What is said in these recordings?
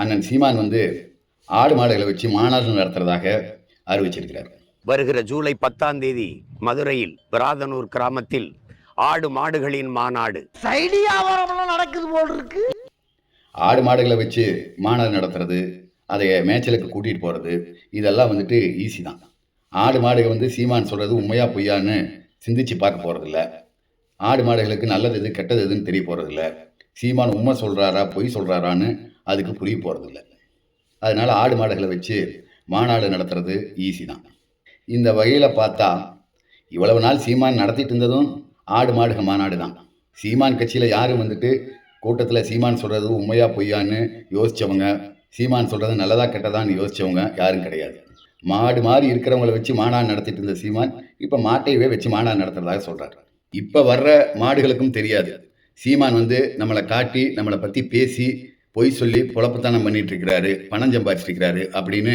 அண்ணன் சீமான் வந்து ஆடு மாடுகளை வச்சு மாநாடு நடத்துறதாக அறிவிச்சிருக்கிறார். வருகிற ஜூலை பத்தாம் தேதி மதுரையில் விராதனூர் கிராமத்தில் ஆடு மாடுகளின் மாநாடு. நடக்குது போல் இருக்கு. ஆடு மாடுகளை வச்சு மாநாடு நடத்துறது அதை மேய்ச்சலுக்கு கூட்டிகிட்டு போகிறது இதெல்லாம் வந்துட்டு ஈஸி தான். ஆடு மாடுகள் வந்து சீமான் சொல்கிறது உண்மையா பொய்யான்னு சிந்திச்சு பார்க்க போகிறதில்ல ஆடு மாடுகளுக்கு நல்லது எது கெட்டது எதுன்னு தெரிய போகிறதில்ல சீமான் உண்மை சொல்கிறாரா பொய் சொல்கிறாரான்னு அதுக்கு புரிய போகிறதில்ல அதனால் ஆடு மாடுகளை வச்சு மாநாடு நடத்துறது ஈஸி தான். இந்த வகையில் பார்த்தா இவ்வளவு நாள் சீமான் நடத்திட்டு இருந்ததும் ஆடு மாடுக மாநாடு தான். சீமான் கட்சியில் யாரும் வந்துட்டு கூட்டத்தில் சீமான் சொல்கிறது உண்மையா பொய்யான்னு யோசித்தவங்க சீமான் சொல்கிறது நல்லதா கெட்டதான்னு யோசித்தவங்க யாரும் கிடையாது. மாடு மாதிரி இருக்கிறவங்கள வச்சு மாநாடு நடத்திட்டு இருந்த சீமான் இப்போ மாட்டையவே வச்சு மாநாடு நடத்துறதாக சொல்கிறார் இப்போ வர்ற மாடுகளுக்கும் தெரியாது. சீமான் வந்து நம்மளை காட்டி நம்மளை பற்றி பேசி பொய் சொல்லி பொழப்புத்தானம் பண்ணிட்டு இருக்கிறாரு பணம் சம்பாதிச்சிட்டு இருக்கிறாரு அப்படின்னு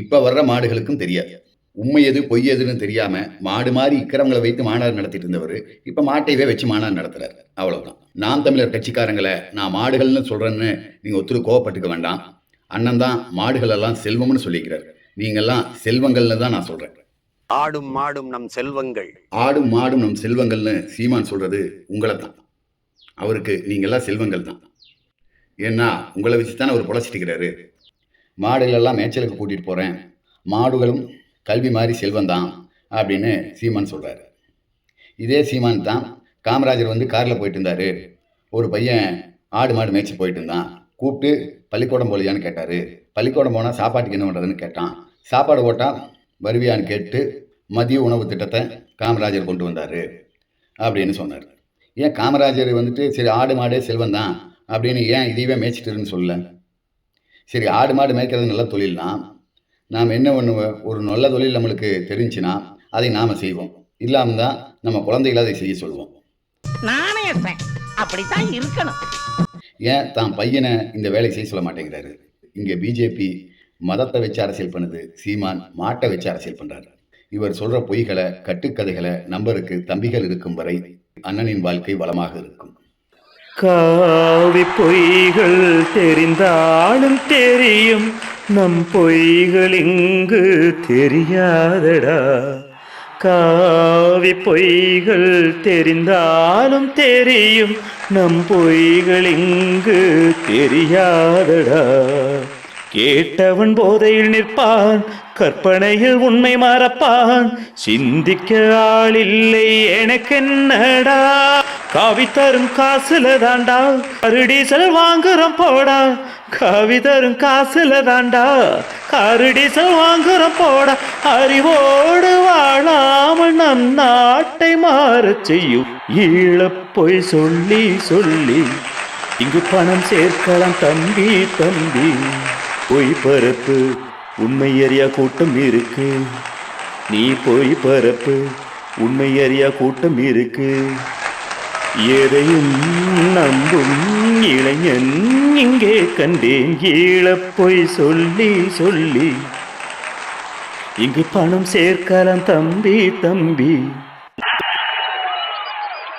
இப்போ வர்ற மாடுகளுக்கும் தெரியாது. உண்மை எது பொய் எதுன்னு தெரியாம மாடு மாதிரி இருக்கிறவங்களை வைத்து மாநாடு நடத்திட்டு இருந்தவர் இப்ப மாட்டையவே வச்சு மாநாடு நடத்துறாரு. அவ்வளவுதான். நாம் தமிழர் கட்சிக்காரங்களை நான் மாடுகள்னு சொல்றேன்னு நீங்க ஒத்துரு கோவப்பட்டுக்க வேண்டாம். அண்ணன் தான் மாடுகள் எல்லாம் செல்வம்னு சொல்லிக்கிறார். நீங்கெல்லாம் செல்வங்கள்னு தான் நான் சொல்றேன். ஆடும் மாடும் நம் செல்வங்கள். ஆடும் மாடும் நம் செல்வங்கள்னு சீமான் சொல்றது உங்களை தான் அவருக்கு நீங்கெல்லாம் செல்வங்கள் தான். ஏன்னா உங்களை வச்சு தானே அவர் பொழைச்சிட்டுக்கிறாரு மாடுகளெல்லாம் மேய்ச்சலுக்கு கூட்டிகிட்டு போகிறேன் மாடுகளும் கல்வி மாதிரி செல்வம் தான் அப்படின்னு சீமான் சொல்கிறாரு இதே சீமான் தான் காமராஜர் வந்து காரில் போயிட்டு இருந்தார். ஒரு பையன் ஆடு மாடு மேய்ச்சி போயிட்டு இருந்தான். கூப்பிட்டு பள்ளிக்கூடம் போலியான்னு கேட்டார். பள்ளிக்கூடம் போனால் சாப்பாட்டுக்கு என்ன பண்ணுறதுன்னு கேட்டான். சாப்பாடு போட்டால் வருவியான்னு கேட்டு மதிய உணவு திட்டத்தை காமராஜர் கொண்டு வந்தார். அப்படின்னு சொன்னார். ஏன் காமராஜர் வந்துட்டு சரி ஆடு மாடே செல்வம் தான். அப்படின்னு ஏன் இதையவே மேய்ச்சிட்டுருன்னு சொல்லல. சரி ஆடு மாடு மேய்க்கிறது நல்ல தொழில் தான் நாம் என்ன பண்ணுவோம் ஒரு நல்ல தொழில் நம்மளுக்கு தெரிஞ்சுன்னா அதை நாம் செய்வோம். இல்லாமல் தான் நம்ம குழந்தைகளை அதை செய்ய சொல்லுவோம் நாணயத்தேன் அப்படித்தான் இருக்கணும். ஏன் தான் பையனை இந்த வேலை செய்ய சொல்ல மாட்டேங்கிறாரு? இங்கே பிஜேபி மதத்தை வச்சு அரசியல் பண்ணுது சீமான் மாட்டை வச்சு அரசியல் பண்ணுறாரு இவர் சொல்கிற பொய்களை கட்டுக்கதைகளை நம்பருக்கு தம்பிகள் இருக்கும் வரை அண்ணனின் வாழ்க்கை வளமாக இருக்கும். காவி பொய்கள் தெரிந்தாலும் தெரியும். நம் பொய்கள் இங்கு தெரியாதடா. காவி பொய்கள் தெரிந்தாலும் தெரியும். நம் பொய்கள் இங்கு தெரியாதடா. கேட்டவன் போதையில் நிற்பான் கற்பனையில் உண்மை மறப்பான். சிந்திக்க ஆள் இல்லை எனக்கென்னடா? காவி தரும் காசுல தாண்டா. கருடீசல் வாங்குறோம் போடா. காவி தரும் காசுல தாண்டா. கருடீசல் வாங்குறோம் போடா. அறிவோடு வாழாமல் நம் நாட்டை மாற செய்யும். ஈழப் பொய் சொல்லி சொல்லி இங்கு பணம் சேர்க்கலாம் தம்பி தம்பி. பொய் பரப்பு உண்மை அறியா கூட்டம் இருக்கு. நீ பொய் பரப்பு உண்மை அறியா கூட்டம் இருக்கு. எதையும் நம்பும் இளைஞன் இங்கே கண்டேன். ஈழப் பொய் சொல்லி சொல்லி. இங்கு பணம் சேர்க்கலாம் தம்பி தம்பி.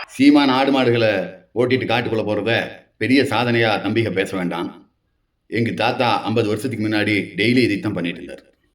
சீமான் ஆடு மாடுகளை ஓட்டிட்டு காட்டுக்குள்ளே போறத பெரிய சாதனையாக தம்பிக பேச வேண்டாம். எங்கள் தாத்தா ஐம்பது வருஷத்துக்கு முன்னாடி டெய்லி இதைத்தான் பண்ணிட்டு இருந்தார்.